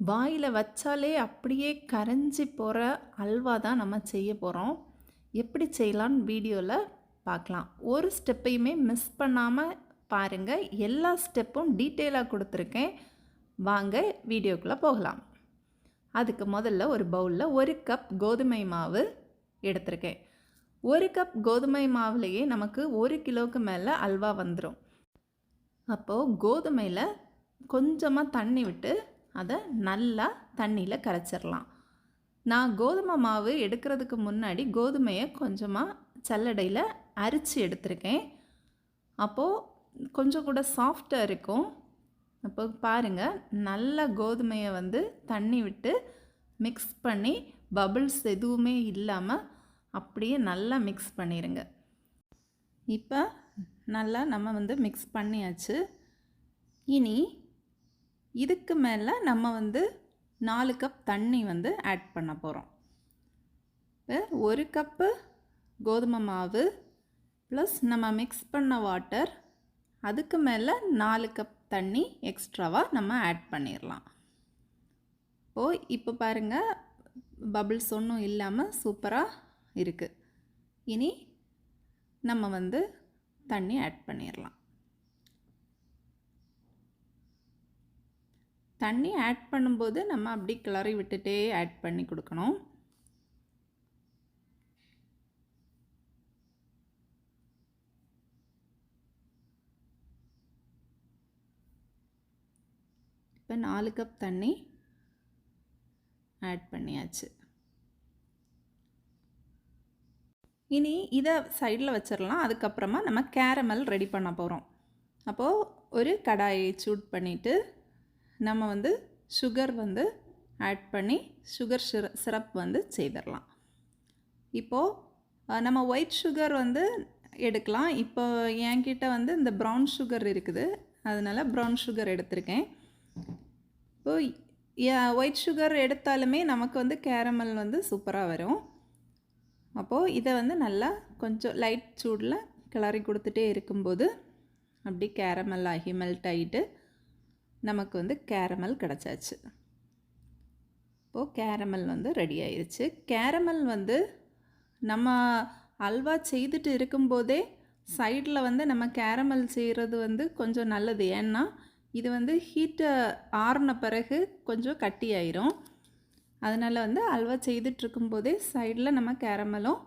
வாயில் வச்சாலே அப்படியே கரைஞ்சி போகிற அல்வா தான் நம்ம செய்ய போகிறோம் எப்படி செய்யலான்னு வீடியோவில் பார்க்கலாம் ஒரு ஸ்டெப்பையுமே மிஸ் பண்ணாமல் பாருங்கள் எல்லா ஸ்டெப்பும் டீட்டெயிலாக கொடுத்துருக்கேன். வாங்க வீடியோக்குள்ளே போகலாம். அதுக்கு முதல்ல ஒரு பவுலில் ஒரு கப் கோதுமை மாவு எடுத்திருக்கேன். ஒரு கப் கோதுமை மாவுலேயே நமக்கு ஒரு கிலோவுக்கு மேலே அல்வா வந்துடும் அப்போது கோதுமையில் கொஞ்சமாக தண்ணி விட்டு அதை நல்லா தண்ணியில் கரைச்சிடலாம் நான் கோதுமை மாவு எடுக்கிறதுக்கு முன்னாடி கோதுமையை கொஞ்சமாக சல்லடையில் அரிச்சு எடுத்திருக்கேன். அப்போது கொஞ்சம் கூட சாஃப்டாக இருக்கும். அப்போ பாருங்கள் நல்ல கோதுமையை வந்து தண்ணி விட்டு மிக்ஸ் பண்ணி பபிள்ஸ் எதுவுமே இல்லாமல் அப்படியே நல்லா மிக்ஸ் பண்ணிடுங்க இப்போ நல்லா நம்ம வந்து மிக்ஸ் பண்ணியாச்சு. இனி இதுக்கு மேலே நம்ம வந்து நாலு கப் தண்ணி வந்து ஆட் பண்ண போகிறோம் ஒரு கப்பு கோதுமை மாவு ப்ளஸ் நம்ம மிக்ஸ் பண்ண வாட்டர் அதுக்கு மேலே நாலு கப் தண்ணி எக்ஸ்ட்ராவாக நம்ம ஆட் பண்ணிடலாம் ஓ இப்போ பாருங்கள் பபிள்ஸ் ஒன்றும் இல்லாமல் சூப்பராக இருக்குது இனி நம்ம வந்து தண்ணி ஆட் பண்ணிடலாம் தண்ணி ஆட் பண்ணும்போது நம்ம அப்படி கிளறி விட்டுட்டே ஆட் பண்ணி கொடுக்கணும். இப்போ நாலு கப் தண்ணி ஆட் பண்ணியாச்சு. இனி இதை சைடில் வச்சிடலாம் அதுக்கப்புறமா நம்ம கேரமல் ரெடி பண்ண போகிறோம் அப்போது ஒரு கடாயை சூட் பண்ணிவிட்டு நம்ம வந்து சுகர் வந்து ஆட் பண்ணி சுகர் சிர சிரப் வந்து செய்திடலாம். இப்போது நம்ம ஒயிட் சுகர் வந்து எடுக்கலாம். இப்போ என்கிட்ட வந்து இந்த ப்ரௌன் சுகர் இருக்குது. அதனால் ப்ரௌன் சுகர் எடுத்திருக்கேன். இப்போது ஒயிட் சுகர் எடுத்தாலுமே நமக்கு வந்து கேரமல் வந்து சூப்பராக வரும். அப்போது இதை வந்து நல்லா கொஞ்சம் லைட் சூடில் கிளறி கொடுத்துட்டே இருக்கும்போது அப்படி கேரமல் ஆகி மெல்ட் ஆகிட்டு நமக்கு வந்து கேரமல் கிடச்சாச்சு. இப்போது கேரமல் வந்து ரெடி ஆயிடுச்சு கேரமல் வந்து நம்ம அல்வா செய்துட்டு இருக்கும்போதே சைடில் வந்து நம்ம கேரமல் செய்கிறது வந்து கொஞ்சம் நல்லது. ஏன்னா இது வந்து ஹீட்டை ஆறின பிறகு கொஞ்சம் கட்டி ஆயிரும். அதனால் வந்து அல்வா செய்துட்ருக்கும்போதே சைடில் நம்ம கேரமலும்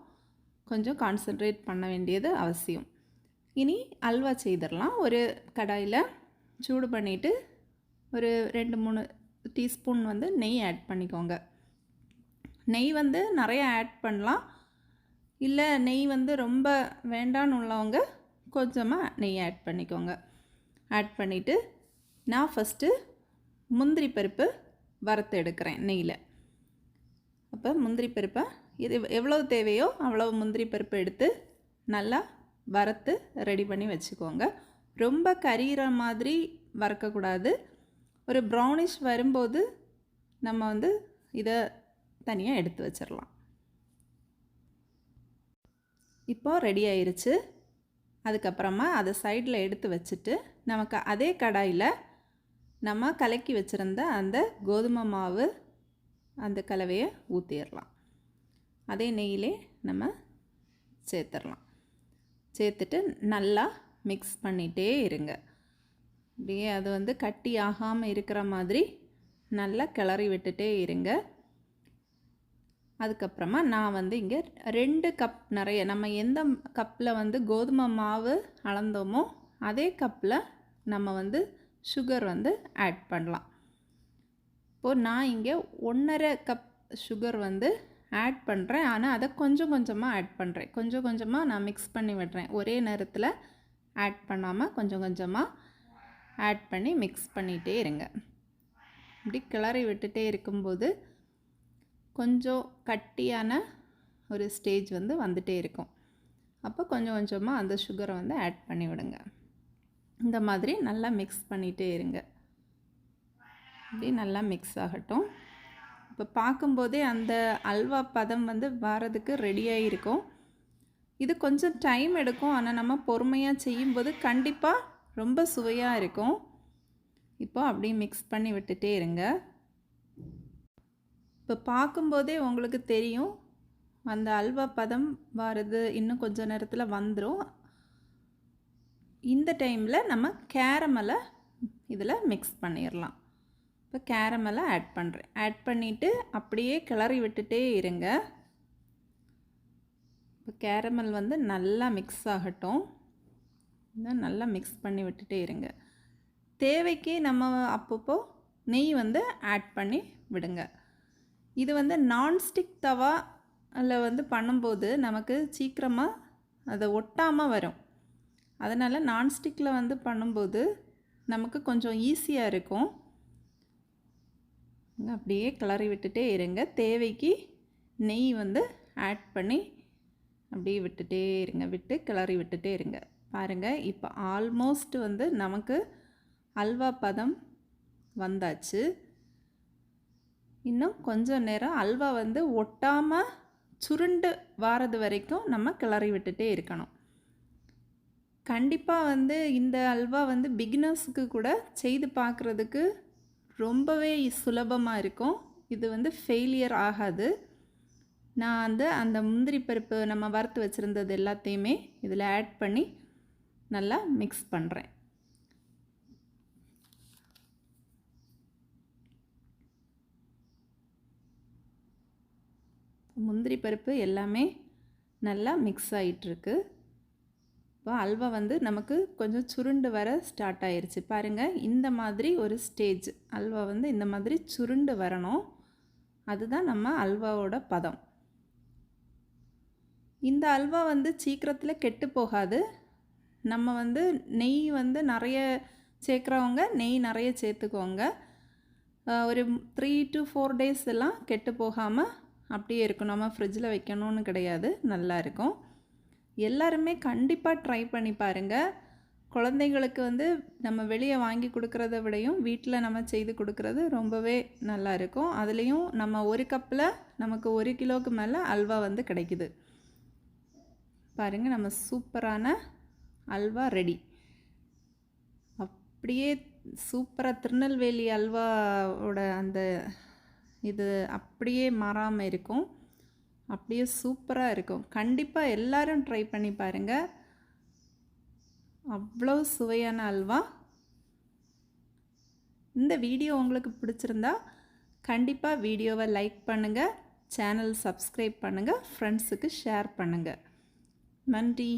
கொஞ்சம் கான்சென்ட்ரேட் பண்ண வேண்டியது அவசியம். இனி அல்வா செய்திடலாம். ஒரு கடாயில் சூடு பண்ணிவிட்டு ஒரு ரெண்டு மூணு டீஸ்பூன் வந்து நெய் ஆட் பண்ணிக்கோங்க. நெய் வந்து நிறையா ஆட் பண்ணலாம். இல்லை நெய் வந்து ரொம்ப வேண்டான்னு உள்ளவங்க கொஞ்சமாக நெய் ஆட் பண்ணிக்கோங்க. ஆட் பண்ணிவிட்டு நான் ஃபஸ்ட்டு முந்திரி பருப்பு வறுத்து எடுக்கிறேன் நெய்யில். அப்போ முந்திரி பருப்பை இது எவ்வளோ தேவையோ அவ்வளோ முந்திரி பருப்பு எடுத்து நல்லா வறுத்து ரெடி பண்ணி வச்சுக்கோங்க. ரொம்ப கரிகிற மாதிரி வறுக்கக்கூடாது. ஒரு ப்ரௌனிஷ் வரும்போது நம்ம வந்து இதை தனியாக எடுத்து வச்சிடலாம் இப்போ ரெடி ஆயிருச்சு. அதுக்கப்புறமா அதை சைடில் எடுத்து வச்சுட்டு நமக்கு அதே கடாயில் நம்ம கலக்கி வச்சுருந்த அந்த கோதுமை மாவு அந்த கலவையை ஊற்றிடலாம் அதே நெய்யிலே நம்ம சேர்த்துடலாம் சேர்த்துட்டு நல்லா மிக்ஸ் பண்ணிகிட்டே இருங்க. அப்படியே அது வந்து கட்டி ஆகாமல் இருக்கிற மாதிரி நல்லா கிளறி விட்டுட்டே இருங்க. அதுக்கப்புறமா நான் வந்து இங்கே ரெண்டு கப் நிறைய நம்ம எந்த கப்பில் வந்து கோதுமை மாவு அளந்தோமோ அதே கப்பில் நம்ம வந்து சுகர் வந்து ஆட் பண்ணலாம். இப்போது நான் இங்கே ஒன்றரை கப் சுகர் வந்து ஆட் பண்ணுறேன் ஆனால் அதை கொஞ்சம் கொஞ்சமாக ஆட் பண்ணுறேன் கொஞ்சம் கொஞ்சமாக நான் மிக்ஸ் பண்ணி விடுறேன். ஒரே நேரத்தில் ஆட் பண்ணாமல் கொஞ்சம் கொஞ்சமாக ஆட் பண்ணி மிக்ஸ் பண்ணிகிட்டே இருங்க. இப்படி கிளறி விட்டுட்டே இருக்கும்போது கொஞ்சம் கட்டியான ஒரு ஸ்டேஜ் வந்து வந்துகிட்டே இருக்கும். அப்போ கொஞ்சம் கொஞ்சமாக அந்த சுகரை வந்து ஆட் பண்ணி விடுங்க. இந்த மாதிரி நல்லா மிக்ஸ் பண்ணிகிட்டே இருங்க. இப்படி நல்லா மிக்ஸ் ஆகட்டும். இப்போ பார்க்கும்போதே அந்த அல்வா பதம் வந்து வாரதுக்கு ரெடியாக இருக்கும் இது கொஞ்சம் டைம் எடுக்கும். ஆனால் நம்ம பொறுமையாக செய்யும்போது கண்டிப்பாக ரொம்ப சுவையாக இருக்கும். இப்போ அப்படியே மிக்ஸ் பண்ணி விட்டுட்டே இருங்க. இப்போ பார்க்கும்போதே உங்களுக்கு தெரியும். அந்த அல்வா பதம் வர்றது இன்னும் கொஞ்ச நேரத்தில் வந்துடும் இந்த டைமில் நம்ம கேரமலை இதில் மிக்ஸ் பண்ணிடலாம் இப்போ கேரமலை ஆட் பண்ணுறேன் ஆட் பண்ணிவிட்டு அப்படியே கிளறி விட்டுட்டே இருங்க. இப்போ கேரமல் வந்து நல்லா மிக்ஸ் ஆகட்டும். இன்னும் நல்லா மிக்ஸ் பண்ணி விட்டுட்டே இருங்க. தேவைக்கு நம்ம அப்பப்போ நெய் வந்து ஆட் பண்ணி விடுங்க. இது வந்து நான்ஸ்டிக் தவா அதில் வந்து பண்ணும்போது நமக்கு சீக்கிரமாக அதை ஒட்டாமல் வரும். அதனால் நான்ஸ்டிக்கில் வந்து பண்ணும்போது நமக்கு கொஞ்சம் ஈஸியாக இருக்கும். அப்படியே கிளறி விட்டுட்டே இருங்க. தேவைக்கு நெய் வந்து ஆட் பண்ணி அப்படியே விட்டுட்டே இருங்க. விட்டு கிளறி விட்டுட்டே இருங்க. பாருங்கள் இப்போ ஆல்மோஸ்ட் வந்து நமக்கு அல்வா பதம் வந்தாச்சு. இன்னும் கொஞ்சம் நேரம் அல்வா வந்து ஒட்டாமல் சுருண்டு வாரது வரைக்கும் நம்ம கிளறி விட்டுட்டே இருக்கணும். கண்டிப்பாக வந்து இந்த அல்வா வந்து பிகினர்ஸுக்கு கூட செய்து பார்க்குறதுக்கு ரொம்பவே சுலபமாக இருக்கும். இது வந்து ஃபெயிலியர் ஆகாது. நான் வந்து அந்த முந்திரி பருப்பு நம்ம வறுத்து வச்சுருந்தது எல்லாத்தையுமே இதில் ஆட் பண்ணி நல்லா மிக்ஸ் பண்ணுறேன் முந்திரி பருப்பு எல்லாமே நல்லா மிக்ஸ் ஆகிட்டுருக்கு இப்போ அல்வா வந்து நமக்கு கொஞ்சம் சுருண்டு வர ஸ்டார்ட் ஆயிடுச்சு பாருங்கள் இந்த மாதிரி ஒரு ஸ்டேஜ் அல்வா வந்து இந்த மாதிரி சுருண்டு வரணும். அதுதான் நம்ம அல்வாவோட பதம். இந்த அல்வா வந்து சீக்கிரத்தில் கெட்டு போகாது. நம்ம வந்து நெய் வந்து நிறைய சேர்க்குறவங்க நெய் நிறைய சேர்த்துக்கோங்க. ஒரு த்ரீ டு ஃபோர் டேஸ் எல்லாம் கெட்டு போகாமல் அப்படியே இருக்கும் நம்ம ஃப்ரிட்ஜில் வைக்கணும்னு கிடையாது. நல்லா இருக்கும். எல்லாருமே கண்டிப்பாக ட்ரை பண்ணி பாருங்கள் குழந்தைங்களுக்கு வந்து நம்ம வெளியே வாங்கி கொடுக்குறத விடையும் வீட்டில் நம்ம செய்து கொடுக்குறது ரொம்பவே நல்லா இருக்கும். அதுலேயும் நம்ம ஒரு கப்பில் நமக்கு ஒரு கிலோவுக்கு மேலே அல்வா வந்து கிடைக்குது. பாருங்கள் நம்ம சூப்பரான அல்வா ரெடி. அப்படியே சூப்பராக திருநெல்வேலி அல்வாவோட அந்த இது அப்படியே மாறாமல் இருக்கும். அப்படியே சூப்பராக இருக்கும். கண்டிப்பாக எல்லோரும் ட்ரை பண்ணி பாருங்கள் அவ்வளோ சுவையான அல்வா. இந்த வீடியோ உங்களுக்கு பிடிச்சிருந்தா கண்டிப்பாக வீடியோவை லைக் பண்ணுங்கள் சேனல் சப்ஸ்கிரைப் பண்ணுங்கள் ஃப்ரெண்ட்ஸுக்கு ஷேர் பண்ணுங்கள் நன்றி.